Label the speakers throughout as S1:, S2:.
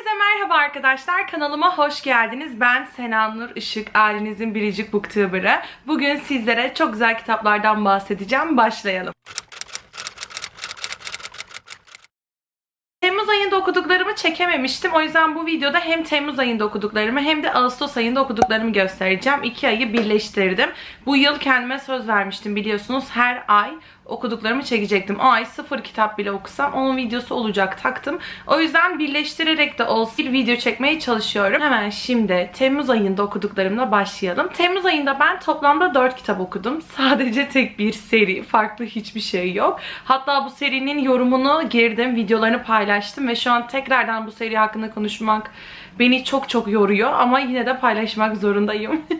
S1: Herkese merhaba arkadaşlar. Kanalıma hoş geldiniz. Ben Sena Nur Işık, ailenizin biricik booktuber'ı. Bugün sizlere çok güzel kitaplardan bahsedeceğim. Başlayalım. Temmuz ayında okuduklarımı çekememiştim. O yüzden bu videoda hem Temmuz ayında okuduklarımı hem de Ağustos ayında okuduklarımı göstereceğim. İki ayı birleştirdim. Bu yıl kendime söz vermiştim biliyorsunuz. Her ay okuduklarımı çekecektim. Ay sıfır kitap bile okusam onun videosu olacak taktım. O yüzden birleştirerek de olsa bir video çekmeye çalışıyorum. Hemen şimdi Temmuz ayında okuduklarımla başlayalım. Temmuz ayında ben toplamda 4 kitap okudum. Sadece tek bir seri. Farklı hiçbir şey yok. Hatta bu serinin yorumunu girdim. Videolarını paylaştım ve şu an tekrardan bu seri hakkında konuşmak beni çok çok yoruyor ama yine de paylaşmak zorundayım.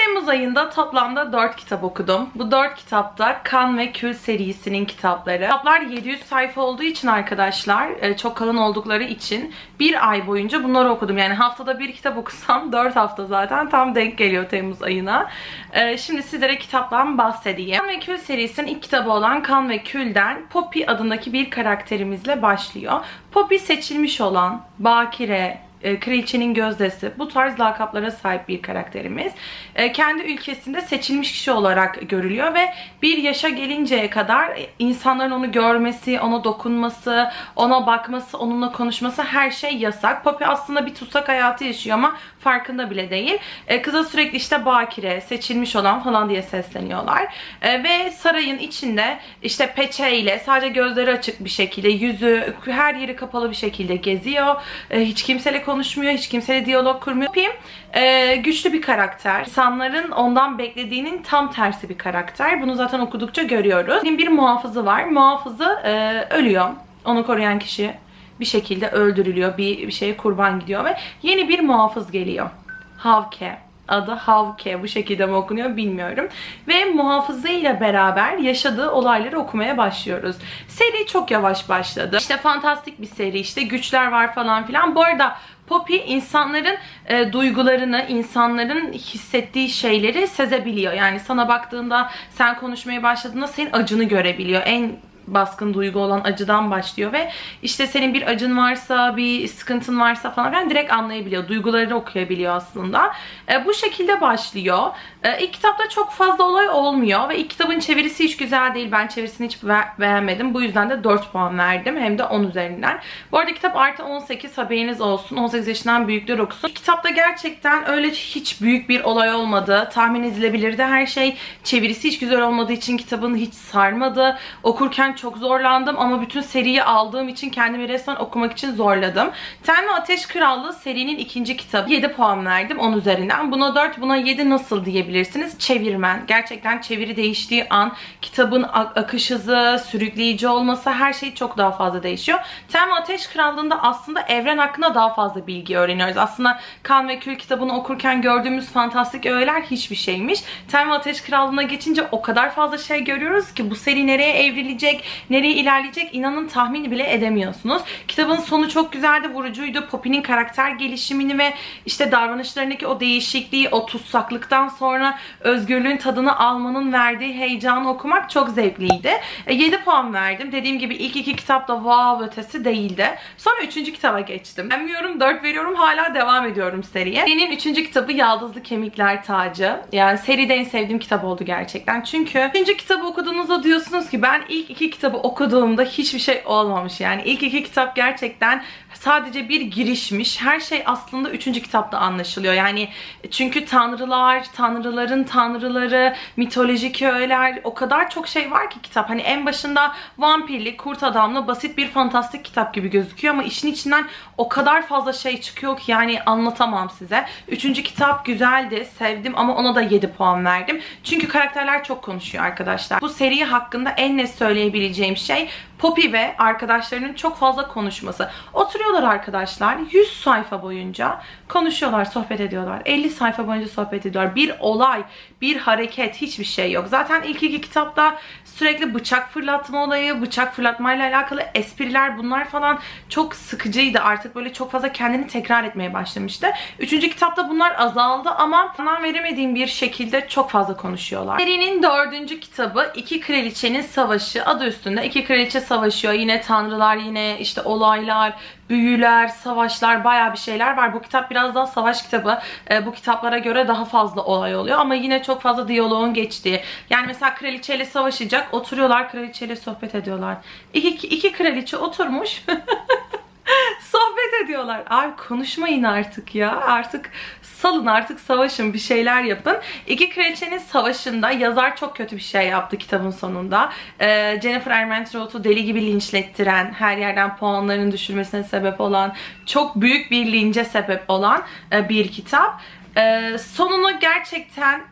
S1: Temmuz ayında toplamda 4 kitap okudum. Bu 4 kitapta Kan ve Kül serisinin kitapları. Kitaplar 700 sayfa olduğu için arkadaşlar, e, çok kalın oldukları için bir ay boyunca bunları okudum. Yani haftada bir kitap okusam 4 hafta zaten tam denk geliyor Temmuz ayına. E, şimdi sizlere kitaptan bahsedeyim. Kan ve Kül serisinin ilk kitabı olan Kan ve Kül'den Poppy adındaki bir karakterimizle başlıyor. Poppy seçilmiş olan, bakire, e, kraliçenin gözdesi bu tarz lakaplara sahip bir karakterimiz. E, kendi ülkesinde seçilmiş kişi olarak görülüyor ve bir yaşa gelinceye kadar insanların onu görmesi, ona dokunması, ona bakması, onunla konuşması her şey yasak. Poppy aslında bir tutsak hayatı yaşıyor ama farkında bile değil. E, kıza sürekli işte bakire, seçilmiş olan falan diye sesleniyorlar. Ve sarayın içinde işte peçeyle sadece gözleri açık bir şekilde, yüzü her yeri kapalı bir şekilde geziyor. Hiç kimseyle konuşmuyor, hiç kimseyle diyalog kurmuyor. Pim e, güçlü bir karakter. İnsanların ondan beklediğinin tam tersi bir karakter. Bunu zaten okudukça görüyoruz. Bir muhafızı var. Muhafızı e, ölüyor. Onu koruyan kişi bir şekilde öldürülüyor. Bir, bir şeye kurban gidiyor ve yeni bir muhafız geliyor. Havke adı Havke bu şekilde mi okunuyor bilmiyorum. Ve muhafızı ile beraber yaşadığı olayları okumaya başlıyoruz. Seri çok yavaş başladı. İşte fantastik bir seri işte güçler var falan filan. Bu arada Poppy insanların e, duygularını, insanların hissettiği şeyleri sezebiliyor. Yani sana baktığında, sen konuşmaya başladığında senin acını görebiliyor. En baskın duygu olan acıdan başlıyor ve işte senin bir acın varsa, bir sıkıntın varsa falan ben direkt anlayabiliyor. Duygularını okuyabiliyor aslında. E, bu şekilde başlıyor. E, ilk kitapta çok fazla olay olmuyor ve ilk kitabın çevirisi hiç güzel değil. Ben çevirisini hiç be beğenmedim. Bu yüzden de 4 puan verdim. Hem de 10 üzerinden. Bu arada kitap artı 18 haberiniz olsun. 18 yaşından büyükler okusun. Kitapta gerçekten öyle hiç büyük bir olay olmadı. Tahmin edilebilirdi her şey. Çevirisi hiç güzel olmadığı için kitabın hiç sarmadı. Okurken çok zorlandım ama bütün seriyi aldığım için kendimi resmen okumak için zorladım. Ten ve Ateş Krallığı serinin ikinci kitabı. 7 puan verdim 10 üzerinden. Buna 4 buna 7 nasıl diyebilirsiniz? Çevirmen. Gerçekten çeviri değiştiği an kitabın akış hızı, sürükleyici olması her şey çok daha fazla değişiyor. Ten ve Ateş Krallığı'nda aslında evren hakkında daha fazla bilgi öğreniyoruz. Aslında Kan ve Kül kitabını okurken gördüğümüz fantastik öğeler hiçbir şeymiş. Ten ve Ateş Krallığı'na geçince o kadar fazla şey görüyoruz ki bu seri nereye evrilecek, nereye ilerleyecek inanın tahmini bile edemiyorsunuz. Kitabın sonu çok güzeldi, vurucuydu. Poppy'nin karakter gelişimini ve işte davranışlarındaki o değişikliği, o tutsaklıktan sonra özgürlüğün tadını almanın verdiği heyecanı okumak çok zevkliydi. E, 7 puan verdim. Dediğim gibi ilk iki kitap da wow ötesi değildi. Sonra üçüncü kitaba geçtim. Beğenmiyorum, 4 veriyorum. Hala devam ediyorum seriye. Serinin üçüncü kitabı Yaldızlı Kemikler Tacı. Yani seride en sevdiğim kitap oldu gerçekten. Çünkü üçüncü kitabı okuduğunuzda diyorsunuz ki ben ilk iki kitabı okuduğumda hiçbir şey olmamış. Yani ilk iki kitap gerçekten sadece bir girişmiş. Her şey aslında üçüncü kitapta anlaşılıyor. Yani çünkü tanrılar, tanrıların tanrıları, mitolojik öğeler o kadar çok şey var ki kitap. Hani en başında vampirli, kurt adamlı basit bir fantastik kitap gibi gözüküyor ama işin içinden o kadar fazla şey çıkıyor ki yani anlatamam size. Üçüncü kitap güzeldi, sevdim ama ona da 7 puan verdim. Çünkü karakterler çok konuşuyor arkadaşlar. Bu seri hakkında en net söyleyebileceğim şey Poppy ve arkadaşlarının çok fazla konuşması. Oturuyorlar arkadaşlar 100 sayfa boyunca konuşuyorlar, sohbet ediyorlar. 50 sayfa boyunca sohbet ediyorlar. Bir olay, bir hareket, hiçbir şey yok. Zaten ilk iki kitapta sürekli bıçak fırlatma olayı, bıçak fırlatmayla alakalı espriler bunlar falan çok sıkıcıydı. Artık böyle çok fazla kendini tekrar etmeye başlamıştı. Üçüncü kitapta bunlar azaldı ama anlam veremediğim bir şekilde çok fazla konuşuyorlar. Serinin dördüncü kitabı İki Kraliçenin Savaşı adı üstünde İki Kraliçe savaşıyor. Yine tanrılar, yine işte olaylar, büyüler, savaşlar, bayağı bir şeyler var. Bu kitap biraz daha savaş kitabı. E, bu kitaplara göre daha fazla olay oluyor ama yine çok fazla diyaloğun geçtiği. Yani mesela kraliçeyle savaşacak, oturuyorlar kraliçeyle sohbet ediyorlar. İki, iki, iki kraliçe oturmuş. sohbet ediyorlar. Abi konuşmayın artık ya. Artık salın artık savaşın bir şeyler yapın. İki kraliçenin savaşında yazar çok kötü bir şey yaptı kitabın sonunda. Ee, Jennifer Armentrout'u deli gibi linçlettiren, her yerden puanların düşürmesine sebep olan, çok büyük bir lince sebep olan e, bir kitap. Ee, sonunu gerçekten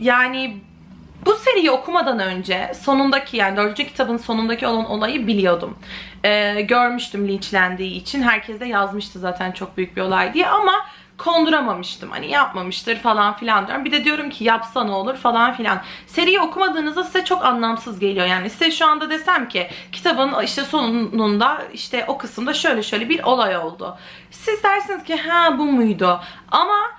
S1: yani bu seriyi okumadan önce sonundaki yani dördüncü kitabın sonundaki olan olayı biliyordum. Ee, görmüştüm linçlendiği için. Herkes de yazmıştı zaten çok büyük bir olay diye ama konduramamıştım. Hani yapmamıştır falan filan diyorum. Bir de diyorum ki yapsa ne olur falan filan. Seriyi okumadığınızda size çok anlamsız geliyor. Yani size şu anda desem ki kitabın işte sonunda işte o kısımda şöyle şöyle bir olay oldu. Siz dersiniz ki ha bu muydu? Ama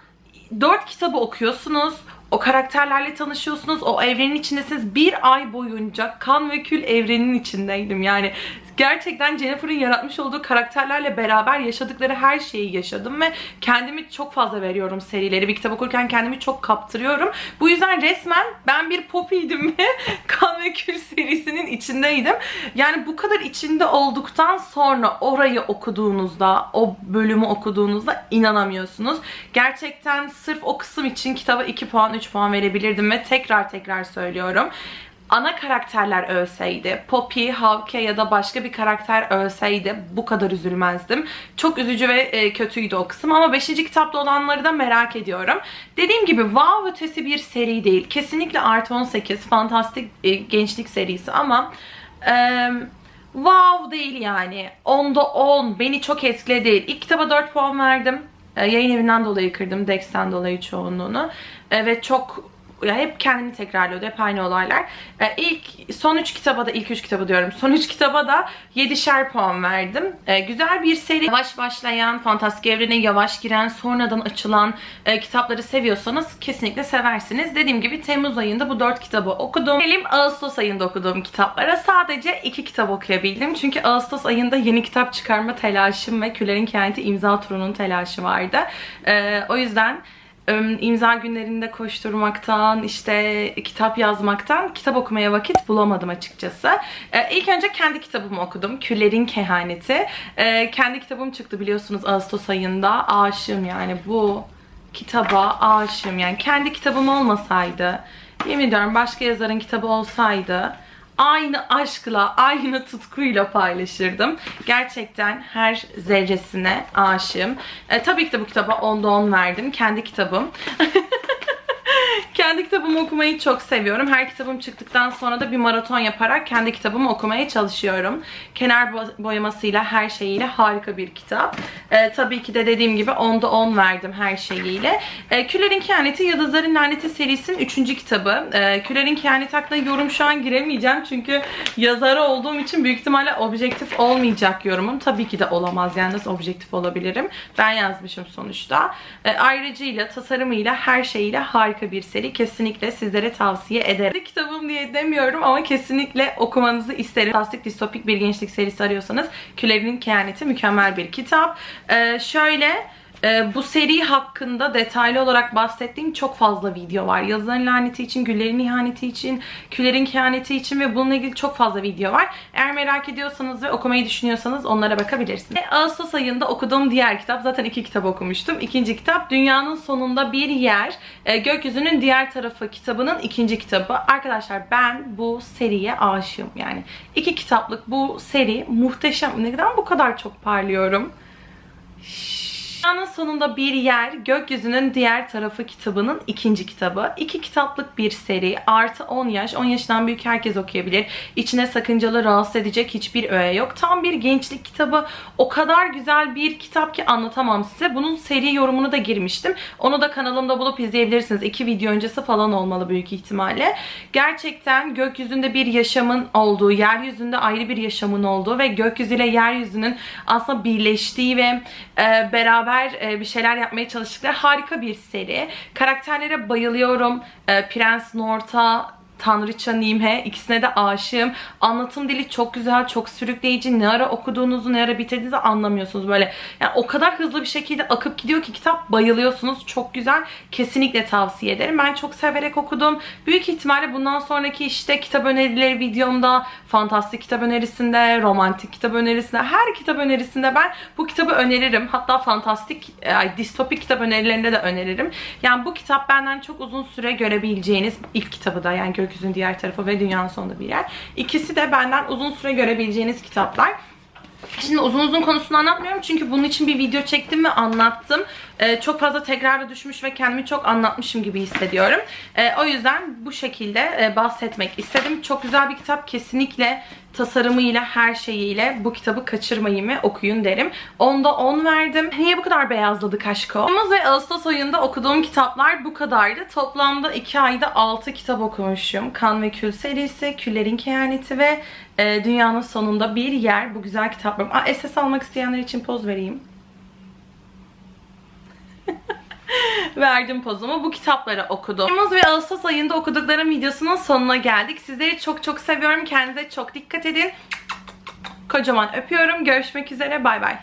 S1: dört kitabı okuyorsunuz o karakterlerle tanışıyorsunuz. O evrenin içindesiniz. Bir ay boyunca kan ve kül evrenin içindeydim. Yani gerçekten Jennifer'ın yaratmış olduğu karakterlerle beraber yaşadıkları her şeyi yaşadım ve kendimi çok fazla veriyorum serileri. Bir kitap okurken kendimi çok kaptırıyorum. Bu yüzden resmen ben bir popiydim ve Kan ve Kül serisinin içindeydim. Yani bu kadar içinde olduktan sonra orayı okuduğunuzda, o bölümü okuduğunuzda inanamıyorsunuz. Gerçekten sırf o kısım için kitaba 2 puan, 3 puan verebilirdim ve tekrar tekrar söylüyorum ana karakterler ölseydi, Poppy, Havke ya da başka bir karakter ölseydi bu kadar üzülmezdim. Çok üzücü ve e, kötüydü o kısım ama 5. kitapta olanları da merak ediyorum. Dediğim gibi wow ötesi bir seri değil. Kesinlikle artı 18 fantastik e, gençlik serisi ama e, wow değil yani. 10'da 10 beni çok etkiledi. İlk kitaba 4 puan verdim. E, yayın evinden dolayı kırdım. Dex'ten dolayı çoğunluğunu. E, ve çok ya hep kendini tekrarlıyordu. Hep aynı olaylar. Ee, ilk son 3 kitaba da ilk 3 kitabı diyorum. Son 3 kitaba da 7'şer puan verdim. Ee, güzel bir seri. Yavaş başlayan, fantastik evrene yavaş giren, sonradan açılan e, kitapları seviyorsanız kesinlikle seversiniz. Dediğim gibi Temmuz ayında bu 4 kitabı okudum. Elim Ağustos ayında okuduğum kitaplara sadece 2 kitap okuyabildim. Çünkü Ağustos ayında yeni kitap çıkarma telaşım ve Küller'in Kehaneti imza turunun telaşı vardı. Ee, o yüzden imza günlerinde koşturmaktan, işte kitap yazmaktan kitap okumaya vakit bulamadım açıkçası. Ee, ilk önce kendi kitabımı okudum. Küllerin Kehaneti. Ee, kendi kitabım çıktı biliyorsunuz Ağustos ayında. Aşığım yani bu kitaba aşığım. Yani kendi kitabım olmasaydı, yemin ediyorum başka yazarın kitabı olsaydı aynı aşkla, aynı tutkuyla paylaşırdım. Gerçekten her zerresine aşığım. E, tabii ki de bu kitaba 10'da 10 verdim. Kendi kitabım. kendi kitabımı okumayı çok seviyorum. Her kitabım çıktıktan sonra da bir maraton yaparak kendi kitabımı okumaya çalışıyorum. Kenar boyamasıyla her şeyiyle harika bir kitap. Ee, tabii ki de dediğim gibi 10'da 10 verdim her şeyiyle. Ee, Küller'in Kehaneti Yıldızların Laneti serisinin 3. kitabı. Ee, Küller'in Kehaneti hakkında yorum şu an giremeyeceğim. Çünkü yazarı olduğum için büyük ihtimalle objektif olmayacak yorumum. Tabii ki de olamaz. Yani nasıl objektif olabilirim? Ben yazmışım sonuçta. Ee, ayrıcıyla, tasarımıyla, her şeyiyle harika bir seri kesinlikle sizlere tavsiye ederim. Kitabım diye demiyorum ama kesinlikle okumanızı isterim. Fantastik distopik bir gençlik serisi arıyorsanız Külerinin Kehaneti mükemmel bir kitap. Ee, şöyle bu seri hakkında detaylı olarak bahsettiğim çok fazla video var. Yazıların laneti için, güllerin ihaneti için, küllerin kehaneti için ve bununla ilgili çok fazla video var. Eğer merak ediyorsanız ve okumayı düşünüyorsanız onlara bakabilirsiniz. Ve Ağustos ayında okuduğum diğer kitap, zaten iki kitap okumuştum. İkinci kitap Dünyanın Sonunda Bir Yer, e, Gökyüzünün Diğer Tarafı kitabının ikinci kitabı. Arkadaşlar ben bu seriye aşığım. Yani iki kitaplık bu seri muhteşem. Neden bu kadar çok parlıyorum? Dünyanın sonunda bir yer, gökyüzünün diğer tarafı kitabının ikinci kitabı. İki kitaplık bir seri, artı 10 yaş, 10 yaşından büyük herkes okuyabilir. İçine sakıncalı, rahatsız edecek hiçbir öğe yok. Tam bir gençlik kitabı. O kadar güzel bir kitap ki anlatamam size. Bunun seri yorumunu da girmiştim. Onu da kanalımda bulup izleyebilirsiniz. İki video öncesi falan olmalı büyük ihtimalle. Gerçekten gökyüzünde bir yaşamın olduğu, yeryüzünde ayrı bir yaşamın olduğu ve gökyüzüyle yeryüzünün aslında birleştiği ve e, beraber beraber e, bir şeyler yapmaya çalıştıkları harika bir seri. Karakterlere bayılıyorum. E, Prens Norta Tanrıça Nimhe. İkisine de aşığım. Anlatım dili çok güzel, çok sürükleyici. Ne ara okuduğunuzu, ne ara bitirdiğinizi anlamıyorsunuz böyle. Yani o kadar hızlı bir şekilde akıp gidiyor ki kitap bayılıyorsunuz. Çok güzel. Kesinlikle tavsiye ederim. Ben çok severek okudum. Büyük ihtimalle bundan sonraki işte kitap önerileri videomda, fantastik kitap önerisinde, romantik kitap önerisinde, her kitap önerisinde ben bu kitabı öneririm. Hatta fantastik, e, ay, distopik kitap önerilerinde de öneririm. Yani bu kitap benden çok uzun süre görebileceğiniz ilk kitabı da yani Gökyüzünün Diğer Tarafı ve Dünyanın Sonunda Bir Yer. İkisi de benden uzun süre görebileceğiniz kitaplar. Şimdi uzun uzun konusunu anlatmıyorum çünkü bunun için bir video çektim ve anlattım. Ee, çok fazla tekrara düşmüş ve kendimi çok anlatmışım gibi hissediyorum. Ee, o yüzden bu şekilde e, bahsetmek istedim. Çok güzel bir kitap. Kesinlikle tasarımıyla, her şeyiyle bu kitabı kaçırmayın ve okuyun derim. Onda 10 verdim. Niye bu kadar beyazladı Kaşko? Temmuz ve Ağustos ayında okuduğum kitaplar bu kadardı. Toplamda 2 ayda 6 kitap okumuşum. Kan ve Kül serisi, Küllerin Kehaneti ve e, Dünyanın Sonunda Bir Yer. Bu güzel kitaplarım. Aa, SS almak isteyenler için poz vereyim. Verdim pozumu. Bu kitapları okudum. Temmuz ve Ağustos ayında okuduklarım videosunun sonuna geldik. Sizleri çok çok seviyorum. Kendinize çok dikkat edin. Kocaman öpüyorum. Görüşmek üzere. Bay bay.